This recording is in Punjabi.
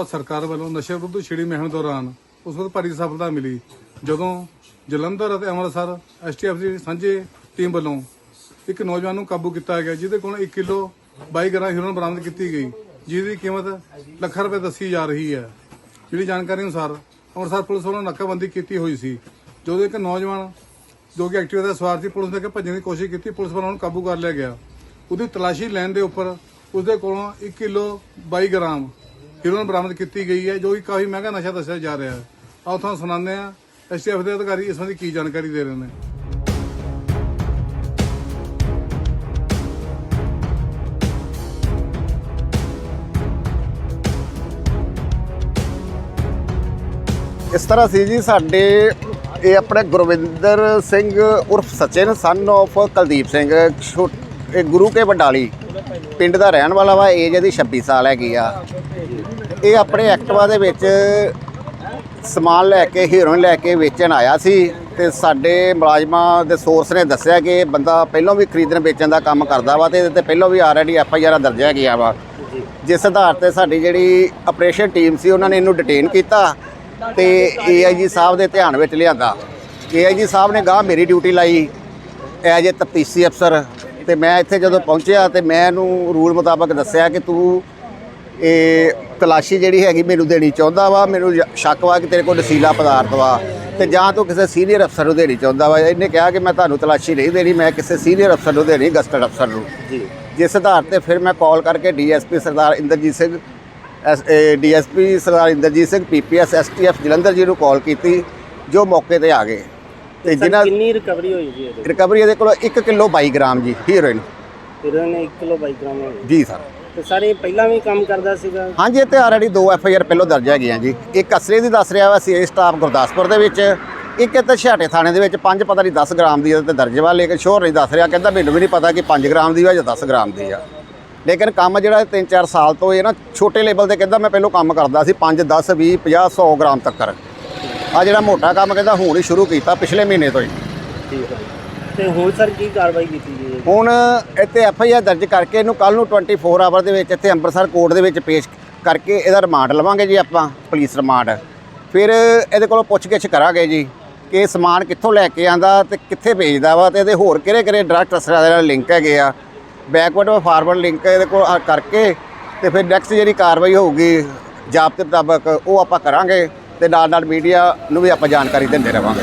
ਪੰਜਾਬ ਸਰਕਾਰ ਵੱਲੋਂ ਨਸ਼ੇ ਵਿਰੁੱਧ ਛਿੜੀ ਮੁਹਿੰਮ ਦੌਰਾਨ ਉਸ ਵਕਤ ਭਾਰੀ ਸਫਲਤਾ ਮਿਲੀ, ਜਦੋਂ ਜਲੰਧਰ ਅਤੇ ਅੰਮ੍ਰਿਤਸਰ ਐਸਟੀਐਫ ਦੀ ਸਾਂਝੇ ਟੀਮ ਵੱਲੋਂ ਇੱਕ ਨੌਜਵਾਨ ਨੂੰ ਕਾਬੂ ਕੀਤਾ ਗਿਆ, ਜਿਹਦੇ ਕੋਲ 1 ਕਿਲੋ 22 ਗ੍ਰਾਮ ਹੀਰੋਇਨ ਬਰਾਮਦ ਕੀਤੀ ਗਈ, ਜਿਹਦੀ ਕੀਮਤ ਲੱਖਾਂ ਰੁਪਏ ਦੱਸੀ ਜਾ ਰਹੀ ਹੈ। ਜਿਹੜੀ ਜਾਣਕਾਰੀ ਅਨੁਸਾਰ ਅੰਮ੍ਰਿਤਸਰ ਪੁਲਿਸ ਵੱਲੋਂ ਨਾਕਾਬੰਦੀ ਕੀਤੀ ਹੋਈ ਸੀ, ਜਦੋਂ ਇੱਕ ਨੌਜਵਾਨ ਜੋ ਕਿ ਐਕਟਿਵਾ ਦਾ ਸਵਾਰ ਸੀ ਪੁਲਿਸ ਨੇ ਅੱਗੇ ਭੱਜਣ ਦੀ ਕੋਸ਼ਿਸ਼ ਕੀਤੀ, ਪੁਲਿਸ ਵੱਲੋਂ ਉਹਨੂੰ ਕਾਬੂ ਕਰ ਲਿਆ ਗਿਆ। ਉਹਦੀ ਤਲਾਸ਼ੀ ਲੈਣ ਦੇ ਉੱਪਰ ਉਸਦੇ ਕੋਲੋਂ 1 ਕਿਲੋ 22 ਗ੍ਰਾਮ ਹੀਰੋਇਨ ਬਰਾਮਦ ਕੀਤੀ ਗਈ ਹੈ, ਜੋ ਕਿ ਕਾਫੀ ਮਹਿੰਗਾ ਨਸ਼ਾ ਦੱਸਿਆ ਜਾ ਰਿਹਾ ਹੈ। ਆਓ ਤੁਹਾਨੂੰ ਸੁਣਾਉਂਦੇ ਹਾਂ, ਐਸਟੀਐਫ ਦੇ ਅਧਿਕਾਰੀ ਇਸ ਸੰਬੰਧੀ ਕੀ ਜਾਣਕਾਰੀ ਦੇ ਰਹੇ ਨੇ। ਇਸ ਤਰ੍ਹਾਂ ਸੀ ਜੀ, ਸਾਡੇ ਇਹ ਆਪਣੇ ਗੁਰਵਿੰਦਰ ਸਿੰਘ ਉਰਫ ਸਚਿਨ ਸਨ of ਕੁਲਦੀਪ ਸਿੰਘ ਛੋ- ਇਹ ਗੁਰੂ ਕੇ ਵਡਾਲੀ ਪਿੰਡ ਦਾ ਰਹਿਣ ਵਾਲਾ ਵਾ ਏਜ ਇਹਦੀ 26 ਸਾਲ ਹੈਗੀ ਆ। ਇਹ ਆਪਣੇ ਐਕਟਵਾ ਦੇ ਵਿੱਚ ਸਮਾਨ ਲੈ ਕੇ ਹੀਰੋਇਨ ਲੈ ਕੇ ਵੇਚਣ ਆਇਆ ਸੀ ਤੇ ਸਾਡੇ ਮੁਲਾਜ਼ਮਾਂ ਦੇ ਸੋਰਸ ਨੇ ਦੱਸਿਆ ਕਿ ਇਹ ਬੰਦਾ ਪਹਿਲਾਂ ਵੀ ਖਰੀਦਣ ਵੇਚਣ ਦਾ ਕੰਮ ਕਰਦਾ ਵਾ ਤੇ ਇਹਦੇ ਤੇ ਪਹਿਲਾਂ ਵੀ ਆਲਰੇਡੀ ਐਫ ਆਈ ਆਰ ਦਰਜ ਹੈਗੀਆਂ ਵਾ। ਜਿਸ ਆਧਾਰ ਤੇ ਸਾਡੀ ਜਿਹੜੀ ਆਪਰੇਸ਼ਨ ਟੀਮ ਸੀ, ਉਹਨਾਂ ਨੇ ਇਹਨੂੰ ਡਿਟੇਨ ਕੀਤਾ ਤੇ ਏਆਈਜੀ ਸਾਹਿਬ ਦੇ ਧਿਆਨ ਵਿੱਚ ਲਿਆਂਦਾ। ਏਆਈਜੀ ਸਾਹਿਬ ਨੇ ਗਾਹ ਮੇਰੀ ਡਿਊਟੀ ਲਾਈ ਐਜ ਏ ਤਪਤੀਸ਼ੀ ਅਫਸਰ ਤੇ ਮੈਂ ਇੱਥੇ ਜਦੋਂ ਪਹੁੰਚਿਆ ਤੇ ਮੈਂ ਇਹਨੂੰ ਰੂਲ ਮੁਤਾਬਕ ਦੱਸਿਆ ਕਿ ਤੂੰ ਇਹ ਤਲਾਸ਼ੀ ਜਿਹੜੀ ਹੈਗੀ ਮੈਨੂੰ ਦੇਣੀ ਚਾਹੁੰਦਾ ਵਾ ਮੈਨੂੰ ਸ਼ੱਕ ਵਾ ਕਿ ਤੇਰੇ ਕੋਲ ਨਸ਼ੀਲਾ ਪਦਾਰਥ ਵਾ ਤੇ ਜਾਂ ਤੂੰ ਕਿਸੇ ਸੀਨੀਅਰ ਅਫਸਰ ਨੂੰ ਦੇਣੀ ਚਾਹੁੰਦਾ ਵਾ। ਇਹਨੇ ਕਿਹਾ ਕਿ ਮੈਂ ਤੁਹਾਨੂੰ ਤਲਾਸ਼ੀ ਨਹੀਂ ਦੇਣੀ ਮੈਂ ਕਿਸੇ ਸੀਨੀਅਰ ਅਫਸਰ ਨੂੰ ਦੇਣੀ ਗਸਟਡ ਅਫਸਰ ਨੂੰ। ਜੀ। ਜਿਸ ਆਧਾਰ ਤੇ ਫਿਰ ਮੈਂ ਕਾਲ ਕਰਕੇ DSP Sardar Inderjit Singh DSP Sardar Inderjit Singh PPS STF Jalandhar ji ਨੂੰ ਕਾਲ ਕੀਤੀ ਜੋ ਮੌਕੇ ਤੇ ਆ ਗਏ। ਤੇ ਜਿਨ੍ਹਾਂ ਕਿੰਨੀ ਰਿਕਵਰੀ ਹੋਈ ਜੀ ਇਹਦੇ? ਰਿਕਵਰੀ ਇਹਦੇ ਕੋਲ 1 ਕਿਲੋ 22 ਗ੍ਰਾਮ ਜੀ ਹੀਰੋਇਨ ਫਿਰ ਨੇ 1 ਕਿਲੋ 22 ਗ੍ਰਾਮ ਜੀ ਸਰ। ਤੇ ਸਰ ਇਹ ਪਹਿਲਾਂ ਵੀ ਕੰਮ ਕਰਦਾ ਸੀਗਾ। ਹਾਂਜੀ ਇੱਥੇ ਆਲਰੇਡੀ ਦੋ ਐਫ ਆਈ ਆਰ ਪਹਿਲਾਂ ਦਰਜ ਹੈਗੀਆਂ ਜੀ। ਇੱਕ ਅਸਲੇ ਦੀ ਦੱਸ ਰਿਹਾ ਵਾ ਸੀ ਸਟਾਫ ਗੁਰਦਾਸਪੁਰ ਦੇ ਵਿੱਚ। ਇੱਕ ਇੱਥੇ ਛਾਟੇ ਥਾਣੇ ਦੇ ਵਿੱਚ ਪੰਜ ਪਤਾ ਨਹੀਂ 10 ਗ੍ਰਾਮ ਦੀ ਤੇ ਦਰਜ ਵਾ ਲੇਕਿਨ ਸ਼ੋਰ ਨਹੀਂ ਦੱਸ ਰਿਹਾ ਕਹਿੰਦਾ ਮੈਨੂੰ ਵੀ ਨਹੀਂ ਪਤਾ ਕਿ 5 ਗ੍ਰਾਮ ਦੀ ਆ ਜਾਂ 10 ਗ੍ਰਾਮ ਦੀ ਆ। ਲੇਕਿਨ ਕੰਮ ਜਿਹੜਾ 3-4 ਸਾਲ ਤੋਂ ਇਹ ਨਾ ਛੋਟੇ ਲੈਵਲ ਤੇ ਕਹਿੰਦਾ ਮੈਂ ਪਹਿਲਾਂ ਕੰਮ ਕਰਦਾ ਸੀ 5 10 20 50 100 ਗ੍ਰਾਮ ਤੱਕ ਆ ਜਿਹੜਾ ਮੋਟਾ ਕੰਮ ਕਹਿੰਦਾ ਹੁਣ ਹੀ ਸ਼ੁਰੂ ਕੀਤਾ ਪਿਛਲੇ ਮਹੀਨੇ ਤੋਂ ਹੀ। ਠੀਕ ਹੈ ਤੇ ਹੋਰ ਸਰ ਕੀ ਕਾਰਵਾਈ ਕੀਤੀ ਜੀ ਹੁਣ ਇੱਥੇ ਐਫ ਆਈ ਆਰ ਦਰਜ ਕਰਕੇ ਇਹਨੂੰ ਕੱਲ ਨੂੰ 24 ਆਵਰ ਦੇ ਵਿੱਚ ਇੱਥੇ ਅੰਮ੍ਰਿਤਸਰ ਕੋਰਟ ਦੇ ਵਿੱਚ ਪੇਸ਼ ਕਰਕੇ ਇਹਦਾ ਰਿਮਾਂਡ ਲਵਾਂਗੇ ਜੀ ਆਪਾਂ, ਪੁਲਿਸ ਰਿਮਾਂਡ। ਫਿਰ ਇਹਦੇ ਕੋਲੋਂ ਪੁੱਛਗਿੱਛ ਕਰਾਂਗੇ ਜੀ ਕਿ ਸਮਾਨ ਕਿੱਥੋਂ ਲੈ ਕੇ ਆਂਦਾ ਤੇ ਕਿੱਥੇ ਭੇਜਦਾ ਵਾ ਤੇ ਇਹਦੇ ਹੋਰ ਕਿਹੜੇ ਕਿਹੜੇ ਡਰਗ ਅਸਰਾਂ ਦੇ ਨਾਲ ਲਿੰਕ ਹੈਗੇ ਆ। ਬੈਕਵਰਡ ਫਾਰਵਰਡ ਲਿੰਕ ਇਹਦੇ ਕੋਲ ਕਰਕੇ ਤੇ ਫਿਰ ਨੈਕਸਟ ਜਿਹੜੀ ਕਾਰਵਾਈ ਹੋਊਗੀ ਜਾਬਤੇ ਮੁਤਾਬਕ ਉਹ ਆਪਾਂ ਕਰਾਂਗੇ ਤੇ ਨਾਲ ਨਾਲ ਮੀਡੀਆ ਨੂੰ ਵੀ ਆਪਾਂ ਜਾਣਕਾਰੀ ਦਿੰਦੇ ਰਵਾਂਗੇ।